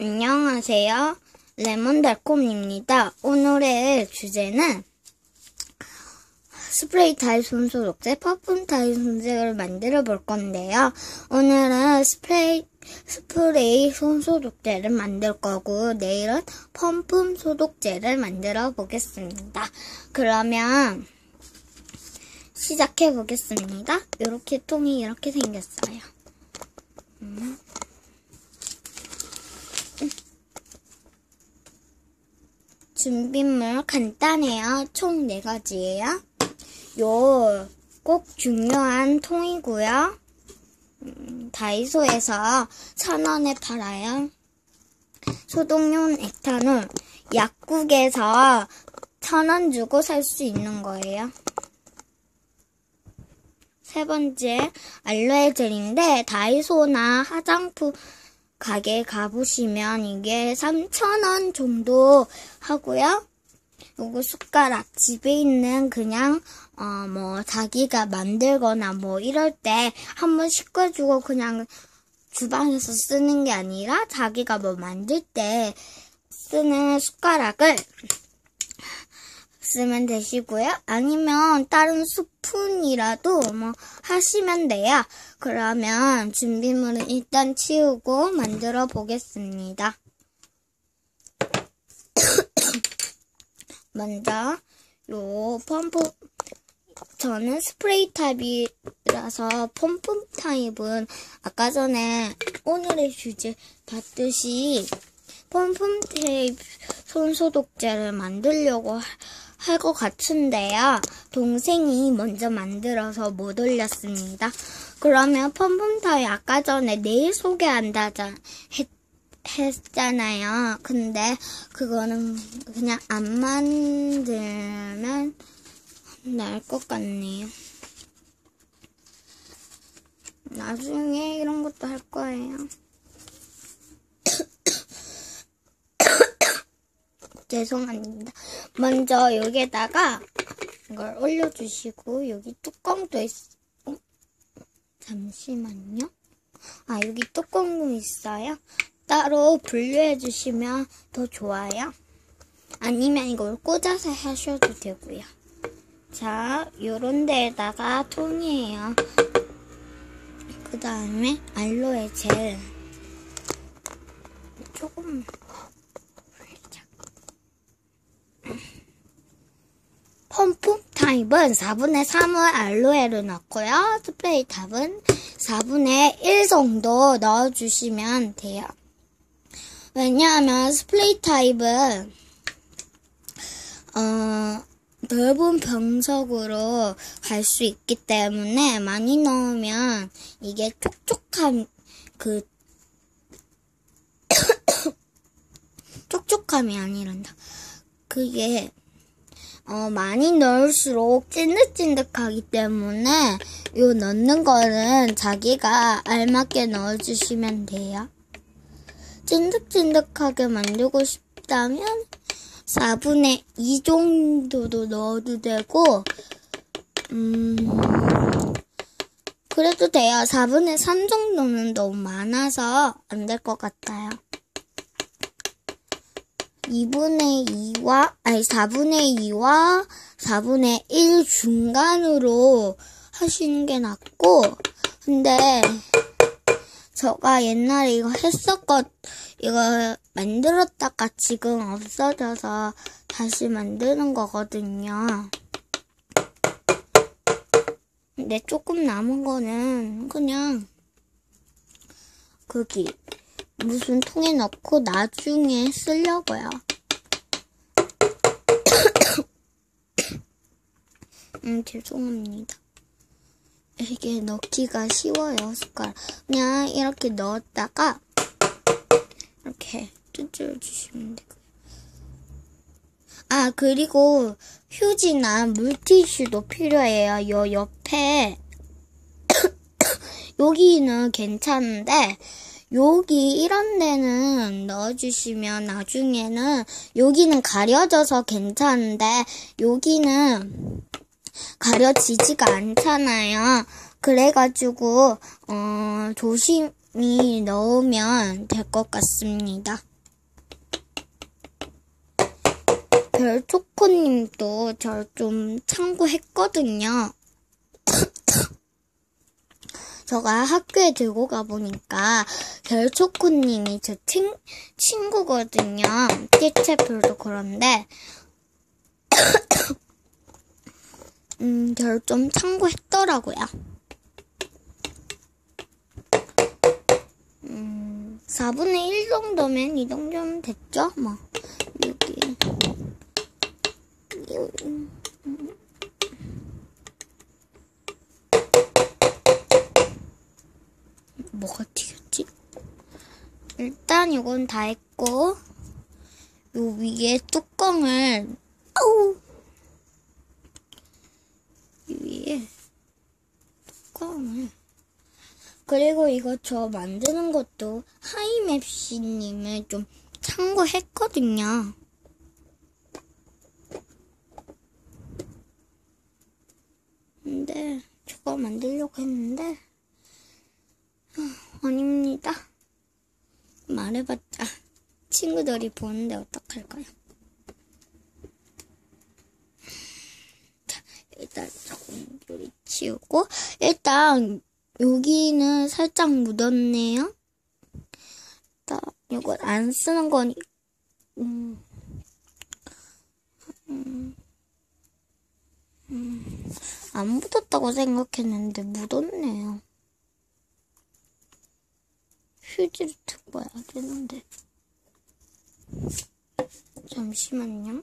안녕하세요. 레몬달콤입니다. 오늘의 주제는 스프레이 타입 손소독제, 퍼퓸 타입 손소독제를 만들어 볼 건데요. 오늘은 스프레이, 스프레이 손소독제를 만들 거고, 내일은 펌품 소독제를 만들어 보겠습니다. 그러면, 시작해 보겠습니다. 이렇게 통이 이렇게 생겼어요. 음. 준비물 간단해요. 총 4가지예요. 요 꼭 중요한 통이고요. 음, 다이소에서 천원에 팔아요. 소독용 액탄을 약국에서 천 원 주고 살 수 있는 거예요. 세 번째, 알로에 젤인데 다이소나 화장품 가게 가보시면 이게 3,000원 정도 하고요. 요거 숟가락 집에 있는 그냥 어 뭐 자기가 만들거나 뭐 이럴 때 한번 씻어주고 그냥 주방에서 쓰는 게 아니라 자기가 뭐 만들 때 쓰는 숟가락을 쓰면 되시고요. 아니면 다른 스푼이라도 뭐 하시면 돼요. 그러면 준비물은 일단 치우고 만들어 보겠습니다. 먼저 요 펌프 저는 스프레이 타입이라서 펌프 타입은 아까 전에 오늘의 주제 봤듯이 펌프 타입 손소독제를 만들려고 할 것 같은데요. 동생이 먼저 만들어서 못 올렸습니다. 그러면 펌프 타입 아까 전에 내일 소개한다자 했 했잖아요. 근데 그거는 그냥 안 만들면 나을 것 같네요. 나중에 이런 것도 할 거예요. 죄송합니다. 먼저 여기에다가 이걸 올려주시고 여기 뚜껑도 있... 어? 잠시만요. 아 여기 뚜껑도 있어요. 따로 분류해 주시면 더 좋아요. 아니면 이걸 꽂아서 하셔도 되고요. 자, 요런 데에다가 통이에요. 그 다음에 알로에 젤. 조금 살짝. 펌프 타입은 4분의 3을 알로에를 넣고요. 스프레이 탑은 4분의 1 정도 넣어주시면 돼요. 왜냐하면 스프레이 타입은 어, 넓은 병석으로 갈 수 있기 때문에 많이 넣으면 이게 촉촉함 그 촉촉함이 아니란다. 그게 어, 많이 넣을수록 찐득찐득하기 때문에 요 넣는 거는 자기가 알맞게 넣어주시면 돼요. 찐득찐득하게 만들고 싶다면 4분의 2 정도도 넣어도 되고 음 그래도 돼요. 4분의 3 정도는 너무 많아서 안 될 것 같아요. 2분의 2와 아니 4분의 2와 4분의 1 중간으로 하시는 게 낫고 근데 저가 옛날에 이거 했었거 이거 만들었다가 지금 없어져서 다시 만드는 거거든요. 근데 조금 남은 거는 그냥 거기 무슨 통에 넣고 나중에 쓰려고요. 음, 죄송합니다. 이게 넣기가 쉬워요, 숟가락. 그냥 이렇게 넣었다가, 이렇게 뜯어 주시면 되고요. 아, 그리고 휴지나 물티슈도 필요해요. 요 옆에, 여기는 괜찮은데, 여기 이런 데는 넣어주시면 나중에는 여기는 가려져서 괜찮은데 여기는 가려지지가 않잖아요. 그래가지고 어, 조심 많이 넣으면 될 것 같습니다. 별초코님도 저좀 참고했거든요. 제가 학교에 들고 가보니까 별초코님이 저 친, 친구거든요. 티체풀도 그런데 음, 저를 좀 참고했더라고요. 음, 4분의 1 정도면 이 정도면 됐죠? 뭐, 여기. 여기. 뭐가 튀겼지? 일단 이건 다 했고, 요 위에 뚜껑을, 아우! 위에 뚜껑을. 그리고 이거 저 만드는 것도 하이맵시님을 좀 참고했거든요. 근데 저거 만들려고 했는데 아, 아닙니다. 말해봤자 친구들이 보는데 어떡할까요? 자, 일단 조금 요리 치우고 일단 여기는 살짝 묻었네요. 일단 이건 안 쓰는 거니 음. 음. 음. 안 묻었다고 생각했는데 묻었네요. 휴지를 와야 되는데. 잠시만요.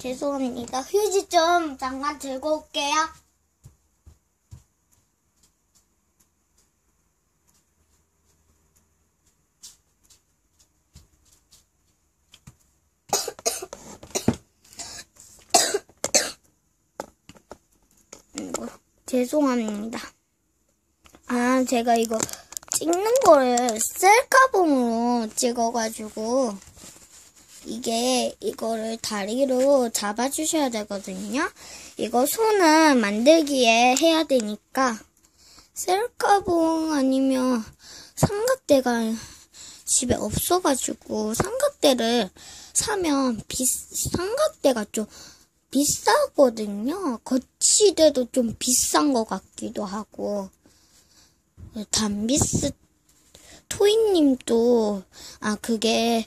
죄송합니다. 휴지 좀 잠깐 들고 올게요. 이거 죄송합니다. 아, 제가 이거 찍는 거를 셀카봉으로 찍어가지고 이게 이거를 다리로 잡아주셔야 되거든요. 이거 손은 만들기에 해야 되니까 셀카봉 아니면 삼각대가 집에 없어가지고 삼각대를 사면 비 삼각대가 좀 비싸거든요. 거치대도 좀 비싼 것 같기도 하고 담비스 토이님도 아 그게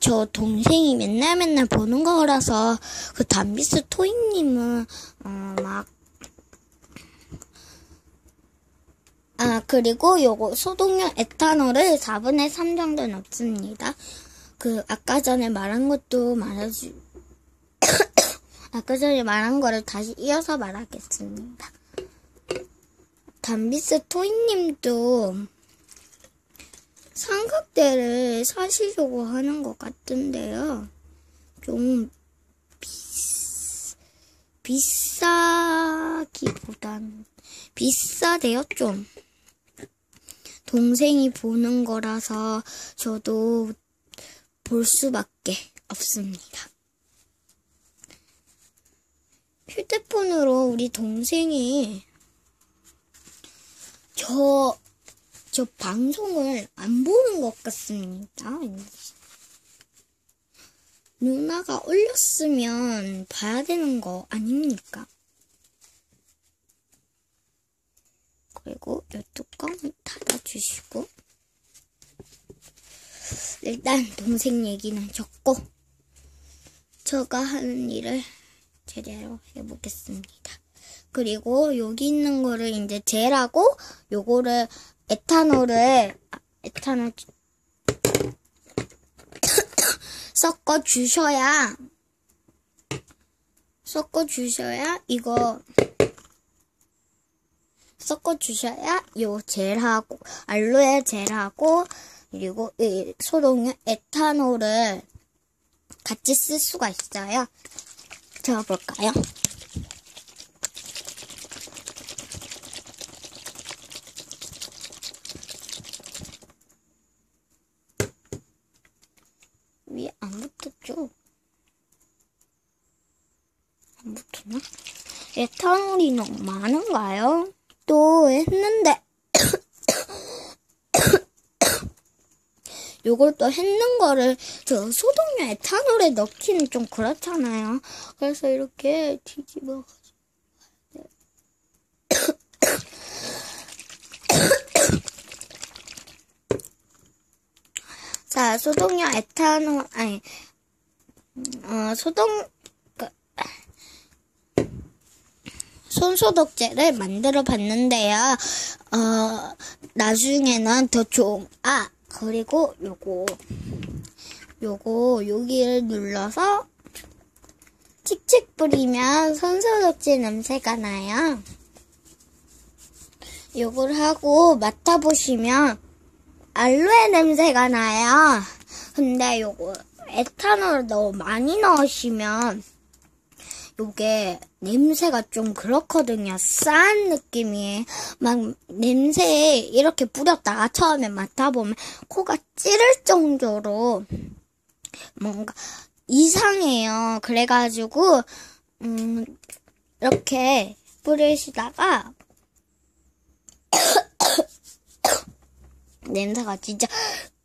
저 동생이 맨날 맨날 보는 거라서 그 담비스 토이님은 어 막 아 그리고 요거 소독용 에탄올을 4분의 3 정도 넣습니다. 그 아까 전에 말한 것도 말해주 아까 전에 말한 거를 다시 이어서 말하겠습니다. 담비스 토이님도 삼각대를 사시려고 하는 것 같은데요. 좀 비싸, 비싸기보단 비싸대요, 좀. 동생이 보는 거라서 저도 볼 수밖에 없습니다. 휴대폰으로 우리 동생이 저, 저 방송을 안 보는 것 같습니다. 누나가 올렸으면 봐야 되는 거 아닙니까? 그리고 이 뚜껑을 닫아주시고 일단 동생 얘기는 적고 제가 하는 일을 제대로 해보겠습니다. 그리고 여기 있는 거를 이제 젤하고 요거를 에탄올을 아, 에탄올 섞어 주셔야 섞어 주셔야 이거 섞어 주셔야 요 젤하고 알로에 젤하고 그리고 이 소독용 에탄올을 같이 쓸 수가 있어요. 재워볼까요? 위에 안 붙었죠? 안 붙었나? 에탄올이 너무 많은가요? 또 했는데 요걸 또 했는 거를 저 소독용 에탄올에 넣기는 좀 그렇잖아요. 그래서 이렇게 뒤집어 자, 소독용 에탄올, 아니, 어, 소독, 그, 손소독제를 만들어 봤는데요. 어, 나중에는 더 좋은, 아, 그리고 요거, 요거, 여기를 눌러서 칙칙 뿌리면 손소독제 냄새가 나요. 요걸 하고 맡아보시면 알로에 냄새가 나요. 근데 요거 에탄올 너무 많이 넣으시면 요게 냄새가 좀 그렇거든요. 싼 느낌이 막 냄새 이렇게 뿌렸다가 처음에 맡아보면 코가 찌를 정도로 뭔가 이상해요. 그래가지고 음 이렇게 뿌리시다가 냄새가 진짜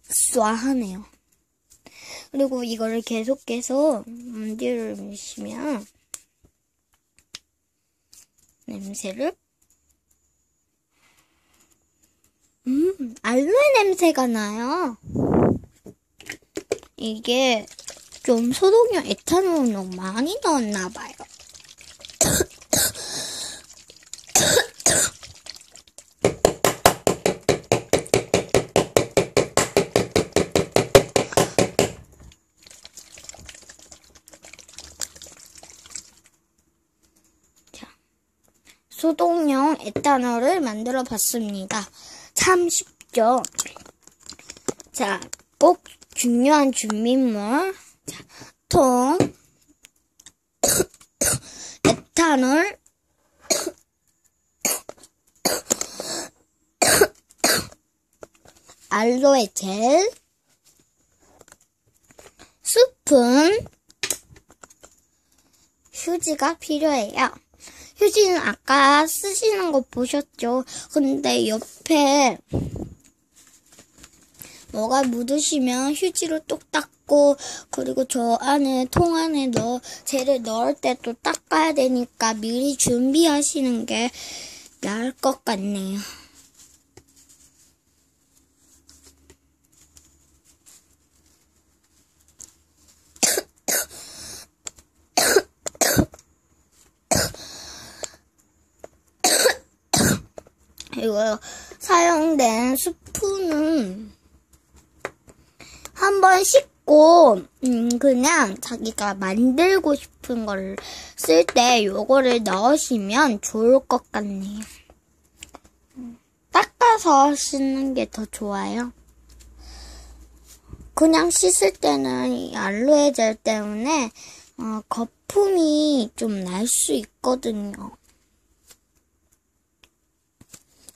쏴하네요. 그리고 이거를 계속해서 만들시면 냄새를 음, 알로에 냄새가 나요. 이게 좀 소독용 에탄올을 많이 넣었나 봐요. 소독용 에탄올을 만들어 봤습니다. 참 쉽죠? 자, 꼭 중요한 준비물. 자, 통, 에탄올, 알로에 젤, 스푼, 휴지가 필요해요. 휴지는 아까 쓰시는 거 보셨죠? 근데 옆에 뭐가 묻으시면 휴지로 똑 닦고 그리고 저 안에 통 안에 넣어 젤을 넣을 때 또 닦아야 되니까 미리 준비하시는 게 나을 것 같네요. 이거 사용된 스푼은 한번 씻고 음 그냥 자기가 만들고 싶은 걸 쓸 때 요거를 넣으시면 좋을 것 같네요. 닦아서 씻는 게 더 좋아요. 그냥 씻을 때는 이 알로에 젤 때문에 어, 거품이 좀 날 수 있거든요.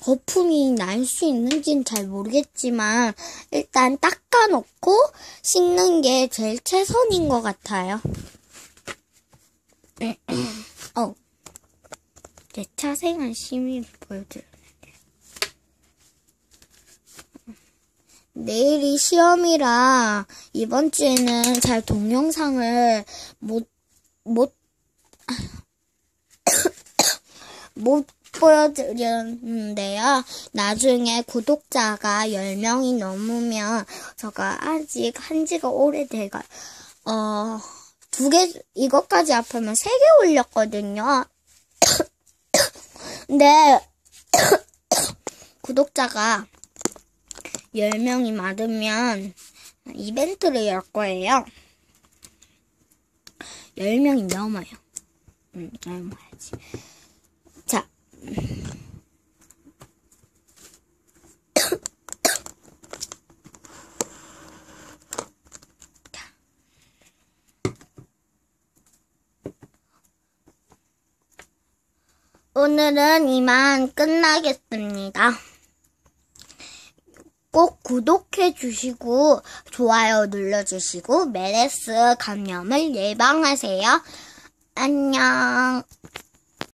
거품이 날 수 있는지는 잘 모르겠지만 일단 닦아놓고 씻는 게 제일 최선인 것 같아요. 어, 내 차 생활 심의 보여드려야 돼. 내일이 시험이라 이번 주에는 잘 동영상을 못, 못, 못 보여드렸는데요. 나중에 구독자가 10명이 넘으면 제가 아직 한 지가 오래돼가, 어, 두 개, 이것까지 합하면 세 개 올렸거든요. 근데, 구독자가 10명이 많으면 이벤트를 열 거예요. 10명이 넘어요. 음, 넘어야지. 자. 오늘은 이만 끝나겠습니다. 꼭 구독해 주시고 좋아요 눌러 주시고 메레스 감염을 예방하세요. 안녕.